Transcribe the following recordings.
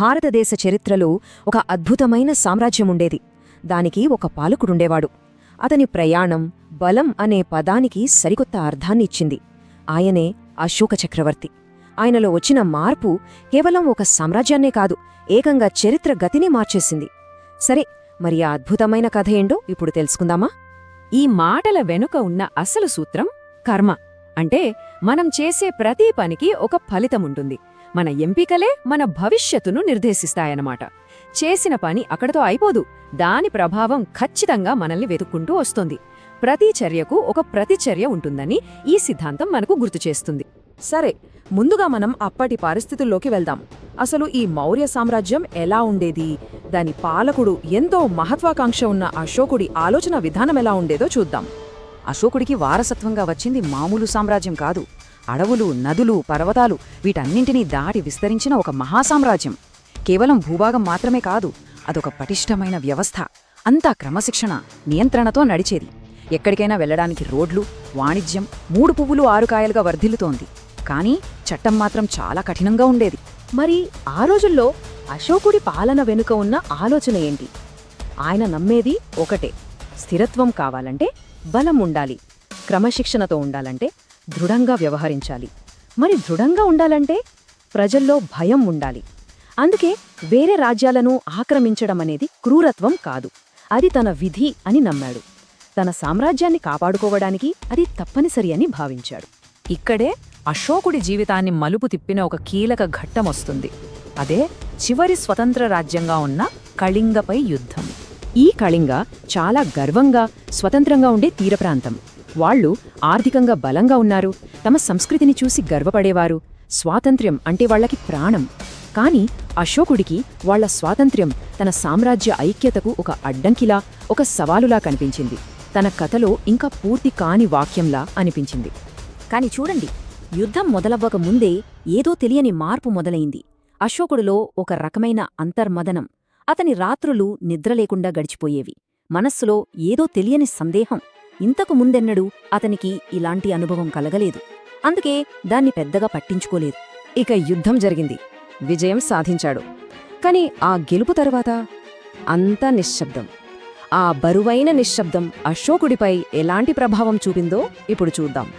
భారతదేశ చరిత్రలో ఒక అద్భుతమైన సామ్రాజ్యముండేది. దానికి ఒక పాలకుడుండేవాడు. అతని ప్రయాణం బలం అనే పదానికి సరికొత్త అర్థాన్ని ఇచ్చింది ఆయనే అశోక చక్రవర్తి. ఆయనలో వచ్చిన మార్పు కేవలం ఒక సామ్రాజ్యాన్నే కాదు ఏకంగా చరిత్ర గతిని మార్చేసింది. సరే మరి ఆ అద్భుతమైన కథ ఏంటో ఇప్పుడు తెలుసుకుందామా? ఈ మాటల వెనుక ఉన్న అసలు సూత్రం కర్మ. అంటే మనం చేసే ప్రతి పనికి ఒక ఫలితముంటుంది. మన ఎంపికలే మన భవిష్యత్తును నిర్దేశిస్తాయన్నమాట. చేసిన పని అక్కడతో అయిపోదు. దాని ప్రభావం ఖచ్చితంగా మనల్ని వెతుక్కుంటూ వస్తుంది. ప్రతి చర్యకు ఒక ప్రతిచర్య ఉంటుందని ఈ సిద్ధాంతం మనకు గుర్తుచేస్తుంది సరే ముందుగా మనం అప్పటి పరిస్థితుల్లోకి వెళ్దాం. అసలు ఈ మౌర్య సామ్రాజ్యం ఎలా ఉండేది? దాని పాలకుడు ఎంతో మహత్వాకాంక్ష ఉన్న అశోకుడి ఆలోచన విధానం ఎలా ఉండేదో చూద్దాం. అశోకుడికి వారసత్వంగా వచ్చింది మామూలు సామ్రాజ్యం కాదు. అడవులు నదులు పర్వతాలు వీటన్నింటినీ దాటి విస్తరించిన ఒక మహాసామ్రాజ్యం. కేవలం భూభాగం మాత్రమే కాదు అదొక పటిష్టమైన వ్యవస్థ. అంతా క్రమశిక్షణ నియంత్రణతో నడిచేది. ఎక్కడికైనా వెళ్ళడానికి రోడ్లు వాణిజ్యం మూడు పువ్వులు ఆరుకాయలుగా వర్ధిల్లుతోంది. కానీ చట్టం మాత్రం చాలా కఠినంగా ఉండేది. మరి ఆ రోజుల్లో అశోకుడి పాలన వెనుక ఉన్న ఆలోచన ఏంటి? ఆయన నమ్మేది ఒకటే. స్థిరత్వం కావాలంటే బలం ఉండాలి. క్రమశిక్షణతో ఉండాలంటే దృఢంగా వ్యవహరించాలి. మరి దృఢంగా ఉండాలంటే ప్రజల్లో భయం ఉండాలి. అందుకే వేరే రాజ్యాలను ఆక్రమించడం అనేది క్రూరత్వం కాదు. అది తన విధి అని నమ్మాడు. తన సామ్రాజ్యాన్ని కాపాడుకోవడానికి అది తప్పనిసరి అని భావించాడు. ఇక్కడే అశోకుడి జీవితాన్ని మలుపు తిప్పిన ఒక కీలక ఘట్టం వస్తుంది. అదే చివరి స్వతంత్ర రాజ్యంగా ఉన్న కళింగపై యుద్ధం. ఈ కళింగ చాలా గర్వంగా స్వతంత్రంగా ఉండే తీరప్రాంతం. వాళ్ళు ఆర్థికంగా బలంగా ఉన్నారు. తమ సంస్కృతిని చూసి గర్వపడేవారు. స్వాతంత్ర్యం అంటే వాళ్ళకి ప్రాణం. కాని అశోకుడికి వాళ్ళ స్వాతంత్ర్యం తన సామ్రాజ్య ఐక్యతకు ఒక అడ్డంకిలా ఒక సవాలులా కనిపించింది. తన కథలో ఇంకా పూర్తి కాని వాక్యంలా అనిపించింది. కాని చూడండి యుద్ధం మొదలవ్వక ముందే ఏదో తెలియని మార్పు మొదలైంది. అశోకుడిలో ఒక రకమైన అంతర్మదనం. అతని రాత్రులు నిద్రలేకుండా గడిచిపోయేవి. మనస్సులో ఏదో తెలియని సందేహం. ఇంతకు ముందెన్నడూ అతనికి ఇలాంటి అనుభవం కలగలేదు. అందుకే దాన్ని పెద్దగా పట్టించుకోలేదు. ఇక యుద్ధం జరిగింది. విజయం సాధించాడు. కాని ఆ గెలుపు తరువాత అంతా నిశ్శబ్దం. ఆ బరువైన నిశ్శబ్దం అశోకుడిపై ఎలాంటి ప్రభావం చూపిందో ఇప్పుడు చూద్దాం.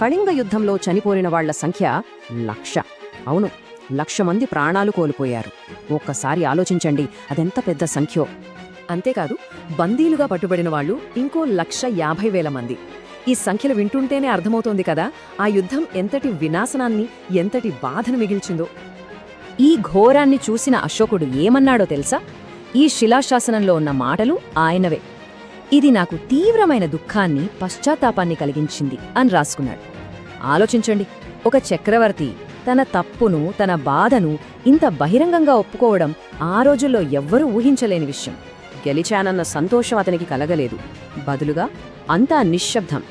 కళింగ యుద్ధంలో చనిపోయిన వాళ్ళ సంఖ్య లక్ష. అవును లక్ష మంది ప్రాణాలు కోల్పోయారు. ఒక్కసారి ఆలోచించండి అదెంత పెద్ద సంఖ్యో? అంతేకాదు బందీలుగా పట్టుబడిన వాళ్ళు ఇంకో లక్ష యాభై వేల మంది. ఈ సంఖ్యలు వింటుంటేనే అర్థమవుతోంది కదా ఆ యుద్ధం ఎంతటి వినాశనాన్ని ఎంతటి బాధను మిగిల్చిందో. ఈ ఘోరాన్ని చూసిన అశోకుడు ఏమన్నాడో తెలుసా? ఈ శిలాశాసనంలో ఉన్న మాటలు ఆయనవే. ఇది నాకు తీవ్రమైన దుఃఖాన్ని పశ్చాత్తాపాన్ని కలిగించింది అని రాసుకున్నాడు. ఆలోచించండి ఒక చక్రవర్తి తన తప్పును తన బాధను ఇంత బహిరంగంగా ఒప్పుకోవడం ఆ రోజుల్లో ఎవ్వరూ ఊహించలేని విషయం. గెలిచానన్న సంతోషం అతనికి కలగలేదు. బదులుగా అంతా నిశ్శబ్దం.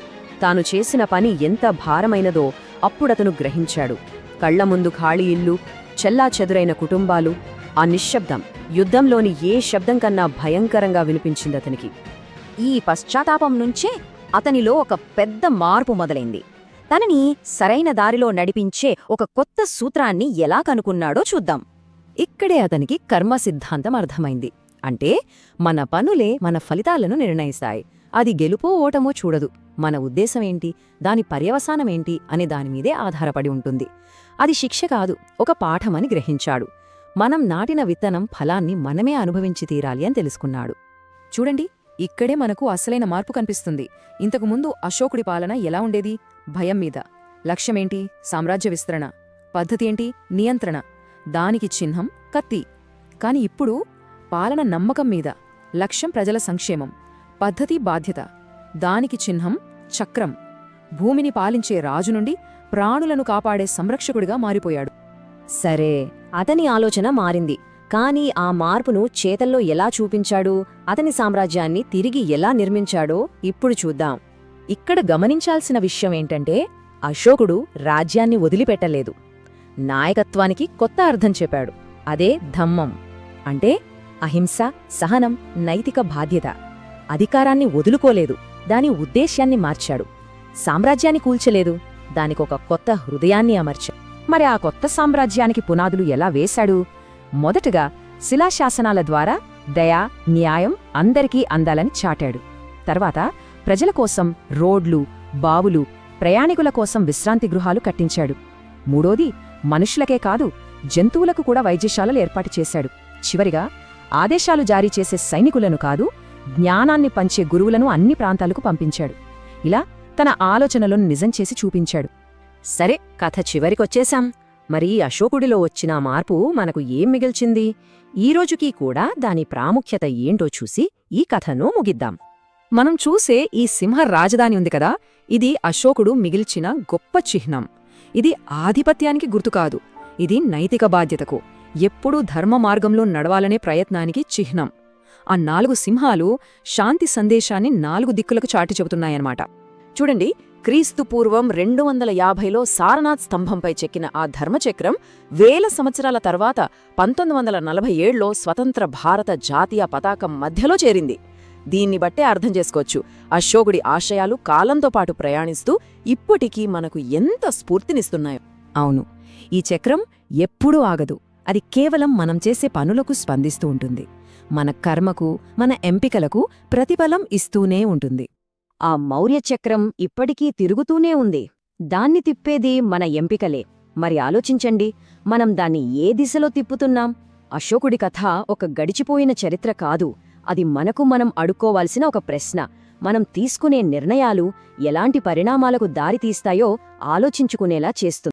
తాను చేసిన పని ఎంత భారమైనదో అప్పుడతను గ్రహించాడు. కళ్ళ ముందు ఖాళీ ఇల్లు చెల్లా చెదురైన కుటుంబాలు ఆ నిశ్శబ్దం యుద్ధంలోని ఏ శబ్దం కన్నా భయంకరంగా వినిపించింది అతనికి. ఈ పశ్చాత్తాపం నుంచే అతనిలో ఒక పెద్ద మార్పు మొదలైంది. తనని సరైన దారిలో నడిపించే ఒక కొత్త సూత్రాన్ని ఎలా కనుక్కున్నాడో చూద్దాం. ఇక్కడే అతనికి కర్మ సిద్ధాంతం అర్థమైంది. అంటే మన పనులే మన ఫలితాలను నిర్ణయిస్తాయి. అది గెలుపో ఓటమో చూడదు. మన ఉద్దేశమేంటి దాని పర్యవసానమేంటి అనే దానిమీదే ఆధారపడి ఉంటుంది. అది శిక్ష కాదు ఒక పాఠమని గ్రహించాడు. మనం నాటిన విత్తనం ఫలాన్ని మనమే అనుభవించి తీరాలి అని తెలుసుకున్నాడు. చూడండి ఇక్కడే మనకు అసలైన మార్పు కనిపిస్తుంది. ఇంతకుముందు అశోకుడి పాలన ఎలా ఉండేది? భయం మీద. లక్ష్యమేంటి? సామ్రాజ్య విస్తరణ. పద్ధతి ఏంటి? నియంత్రణ. దానికి చిహ్నం కత్తి. కాని ఇప్పుడు పాలన నమ్మకం మీద లక్ష్యం ప్రజల సంక్షేమం పద్ధతి బాధ్యత దానికి చిహ్నం చక్రం. భూమిని పాలించే రాజు నుండి ప్రాణులను కాపాడే సంరక్షకుడిగా మారిపోయాడు. సరే అతని ఆలోచన మారింది. కాని ఆ మార్పును చేతల్లో ఎలా చూపించాడు అతని సామ్రాజ్యాన్ని తిరిగి ఎలా నిర్మించాడో ఇప్పుడు చూద్దాం. ఇక్కడ గమనించాల్సిన విషయం ఏంటంటే అశోకుడు రాజ్యాన్ని వదిలిపెట్టలేదు. నాయకత్వానికి కొత్త అర్థం చెప్పాడు. అదే ధమ్మం. అంటే అహింస సహనం నైతిక బాధ్యత. అధికారాన్ని వదులుకోలేదు. దాని ఉద్దేశ్యాన్ని మార్చాడు. సామ్రాజ్యాన్ని కూల్చలేదు. దానికొక కొత్త హృదయాన్ని అమర్చాడు. మరి ఆ కొత్త సామ్రాజ్యానికి పునాదులు ఎలా వేశాడు? మొదటగా శిలాశాసనాల ద్వారా దయ న్యాయం అందరికీ అందాలని చాటాడు. తర్వాత ప్రజల కోసం రోడ్లు బావులు ప్రయాణికుల కోసం విశ్రాంతి గృహాలు కట్టించాడు. మూడోది మనుషులకే కాదు జంతువులకు కూడా వైద్యశాలలు ఏర్పాటు చేశాడు. చివరిగా ఆదేశాలు జారీ చేసే సైనికులను కాదు జ్ఞానాన్ని పంచే గురువులను అన్ని ప్రాంతాలకు పంపించాడు. ఇలా తన ఆలోచనలను నిజం చేసి చూపించాడు. సరే కథ చివరికొచ్చేశాం. మరి అశోకుడిలో వచ్చిన మార్పు మనకు ఏం మిగిల్చింది? ఈ రోజుకీ కూడా దాని ప్రాముఖ్యత ఏంటో చూసి ఈ కథను ముగిద్దాం. మనం చూసే ఈ సింహ రాజధాని ఉంది కదా? ఇది అశోకుడు మిగిల్చిన గొప్ప చిహ్నం. ఇది ఆధిపత్యానికి గుర్తు కాదు. ఇది నైతిక బాధ్యతకు. ఎప్పుడూ ధర్మ మార్గంలో నడవాలనే ప్రయత్నానికి చిహ్నం. ఆ నాలుగు సింహాలు శాంతి సందేశాన్ని నాలుగు దిక్కులకు చాటి చెబుతున్నాయన్నమాట. చూడండి క్రీస్తు పూర్వం రెండు వందల యాభైలో సారనాథ్ స్తంభంపై చెక్కిన ఆ ధర్మచక్రం వేల సంవత్సరాల తర్వాత పంతొమ్మిది వందల నలభై ఏడులో స్వతంత్ర భారత జాతీయ పతాకం మధ్యలో చేరింది. దీన్ని బట్టే అర్థం చేసుకోవచ్చు. అశోకుడి ఆశయాలు కాలంతో పాటు ప్రయాణిస్తూ ఇప్పటికీ మనకు ఎంత స్ఫూర్తినిస్తున్నాయో. అవును ఈ చక్రం ఎప్పుడూ ఆగదు. అది కేవలం మనం చేసే పనులకు స్పందిస్తూ ఉంటుంది. మన కర్మకు మన ఎంపికలకు ప్రతిఫలం ఇస్తూనే ఉంటుంది. ఆ మౌర్య చక్రం ఇప్పటికీ తిరుగుతూనే ఉంది. దాన్ని తిప్పేది మన ఎంపికలే. మరి ఆలోచించండి మనం దాన్ని ఏ దిశలో తిప్పుతున్నాం? అశోకుడి కథ ఒక గడిచిపోయిన చరిత్ర కాదు. అది మనకు మనం అడుక్కోవాల్సిన ఒక ప్రశ్న. మనం తీసుకునే నిర్ణయాలు ఎలాంటి పరిణామాలకు దారితీస్తాయో ఆలోచించుకునేలా చేస్తుంది.